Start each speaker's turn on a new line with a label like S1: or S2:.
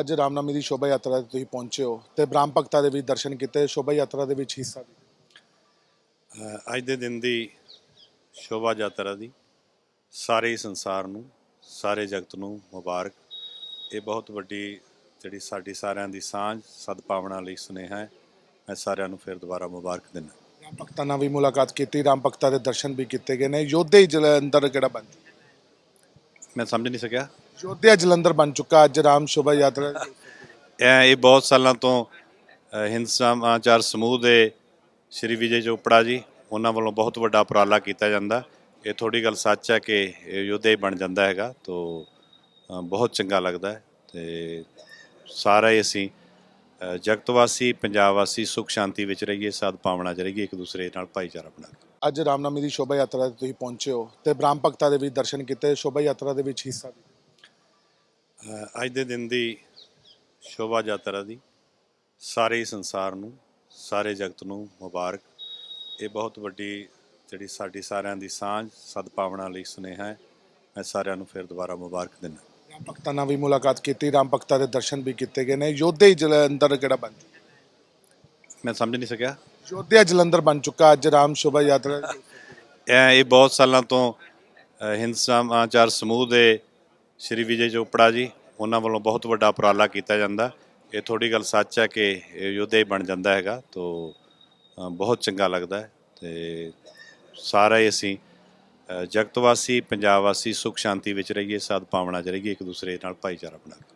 S1: ਅੱਜ ਰਾਮਨਾਮੀ ਦੀ ਸ਼ੋਭਾ ਯਾਤਰਾ ਤੇ ਤੁਸੀਂ ਪਹੁੰਚੇ ਹੋ ਤੇ ਬ੍ਰਾਹਮ ਭਗਤਾਂ ਦੇ ਵੀ ਦਰਸ਼ਨ ਕੀਤੇ ਸ਼ੋਭਾ ਯਾਤਰਾ ਦੇ ਵਿੱਚ ਹਿੱਸਾ ਲਿਆ
S2: ਅ, ਅੱਜ ਦੇ ਦਿਨ ਦੀ ਸ਼ੋਭਾ ਯਾਤਰਾ ਦੀ ਸਾਰੇ ਸੰਸਾਰ ਨੂੰ ਸਾਰੇ ਜਗਤ ਨੂੰ ਮੁਬਾਰਕ। ਇਹ ਬਹੁਤ ਵੱਡੀ ਜਿਹੜੀ ਸਾਡੀ ਸਾਰਿਆਂ ਦੀ ਸਾਂਝ ਸਦਭਾਵਨਾ ਲਈ ਸੁਨੇਹਾ ਹੈ। ਮੈਂ ਸਾਰਿਆਂ ਨੂੰ ਫਿਰ ਦੁਬਾਰਾ ਮੁਬਾਰਕ ਦਿੰਦਾ
S1: ਰਾਮ ਭਗਤਾਂ ਨਾਲ ਵੀ ਮੁਲਾਕਾਤ ਕੀਤੀ ਰਾਮ ਭਗਤਾਂ ਦੇ ਦਰਸ਼ਨ ਵੀ ਕੀਤੇ ਗਏ ਨੇ। ਯੋਧੇ ਜਲੰਧਰ ਕਿਹੜਾ ਚੁੱਕਾ
S2: ਮੈਂ ਸਮਝ ਨਹੀਂ ਸਕਿਆ।
S1: ਯੋਧਿਆ ਜਲੰਧਰ ਬਣ ਚੁੱਕਾ ਅੱਜ ਰਾਮ ਸ਼ੋਭਾ ਯਾਤਰਾ।
S2: ਇਹ ਇਹ ਬਹੁਤ ਸਾਲਾਂ ਤੋਂ ਅ, ਹਿੰਦ ਸਮਾਚਾਰ ਸਮੂਹ ਦੇ ਸ਼੍ਰੀ ਵਿਜੇ ਚੋਪੜਾ ਜੀ ਉਹਨਾਂ ਵੱਲੋਂ ਬਹੁਤ ਵੱਡਾ ਉਪਰਾਲਾ ਕੀਤਾ ਜਾਂਦਾ। ਇਹ ਥੋੜੀ ਗੱਲ ਸੱਚ ਹੈ ਕਿ ਇਹ ਯੋਧਾ ਹੀ ਬਣ ਜਾਂਦਾ ਹੈਗਾ ਤੋਂ ਅ, ਬਹੁਤ ਚੰਗਾ ਲੱਗਦਾ ਹੈ। ਤੇ ਸਾਰੇ ਅਸੀਂ ਅ, ਜਗਤ ਵਾਸੀ ਪੰਜਾਬ ਵਾਸੀ ਸੁਖ ਸ਼ਾਂਤੀ ਵਿੱਚ ਰਹੀਏ ਸਦਭਾਵਨਾ ਚ ਰਹੀਏ ਇੱਕ ਦੂਸਰੇ ਨਾਲ ਭਾਈਚਾਰਾ ਬਣਾ ਕੇ।
S1: ਅੱਜ ਰਾਮਨਾਮੀ ਦੀ ਸ਼ੋਭਾ ਯਾਤਰਾ ਤੇ ਤੁਸੀਂ ਪਹੁੰਚੇ ਹੋ ਤੇ ਬ੍ਰਾਹਮ ਭਗਤਾਂ ਦੇ ਵੀ ਦਰਸ਼ਨ ਕੀਤੇ ਸ਼ੋਭਾ ਯਾਤਰਾ ਦੇ ਵਿੱਚ ਹਿੱਸਾ ਲਿਆ
S2: ਅੱਜ ਦੇ ਦਿਨ ਦੀ ਸ਼ੋਭਾ ਯਾਤਰਾ ਦੀ ਸਾਰੇ ਸੰਸਾਰ ਨੂੰ ਸਾਰੇ ਜਗਤ ਨੂੰ ਮੁਬਾਰਕ। ਇਹ ਬਹੁਤ ਵੱਡੀ ਜਿਹੜੀ ਸਾਡੀ ਸਾਰਿਆਂ ਦੀ ਸਾਂਝ ਸਦਭਾਵਨਾ ਲਈ ਸੁਨੇਹਾ ਹੈ। ਮੈਂ ਸਾਰਿਆਂ ਨੂੰ ਫਿਰ ਦੁਬਾਰਾ ਮੁਬਾਰਕ ਦਿੰਦਾ।
S1: ਰਾਮ ਭਗਤਾਂ ਨਾਲ ਵੀ ਮੁਲਾਕਾਤ ਕੀਤੀ ਰਾਮ ਭਗਤਾਂ ਦੇ ਦਰਸ਼ਨ ਵੀ ਕੀਤੇ ਗਏ ਨੇ। ਯੋਧੇ ਜਲੰਧਰ ਕਿਹੜਾ ਬਣ ਚੁੱਕਾ?
S2: ਮੈਂ ਸਮਝ ਨਹੀਂ ਸਕਿਆ।
S1: ਯੋਧਿਆ ਜਲੰਧਰ ਬਣ ਚੁੱਕਾ ਅੱਜ ਰਾਮ ਸ਼ੋਭਾ ਯਾਤਰਾ।
S2: ਇਹ ਬਹੁਤ ਸਾਲਾਂ ਤੋਂ ਹਿੰਦ ਸਮਾਚਾਰ ਸਮੂਹ ਦੇ ਸ਼੍ਰੀ ਵਿਜੇ ਚੋਪੜਾ ਜੀ ਉਹਨਾਂ ਵੱਲੋਂ ਬਹੁਤ ਵੱਡਾ ਉਪਰਾਲਾ ਕੀਤਾ ਜਾਂਦਾ। ਇਹ ਥੋੜੀ ਗੱਲ ਸੱਚ ਹੈ ਕਿ ਇਹ ਯੋਧਾ ਹੀ ਬਣ ਜਾਂਦਾ ਹੈਗਾ ਤੋਂ ਬਹੁਤ ਚੰਗਾ ਲੱਗਦਾ ਹੈ। ਤੇ ਸਾਰੇ ਅਸੀਂ ਅ, ਜਗਤ ਵਾਸੀ ਪੰਜਾਬ ਵਾਸੀ ਸੁਖ ਸ਼ਾਂਤੀ ਵਿੱਚ ਰਹੀਏ ਸਦਭਾਵਨਾ ਚ ਰਹੀਏ ਇੱਕ ਦੂਸਰੇ ਨਾਲ ਭਾਈਚਾਰਾ ਬਣਾ ਕੇ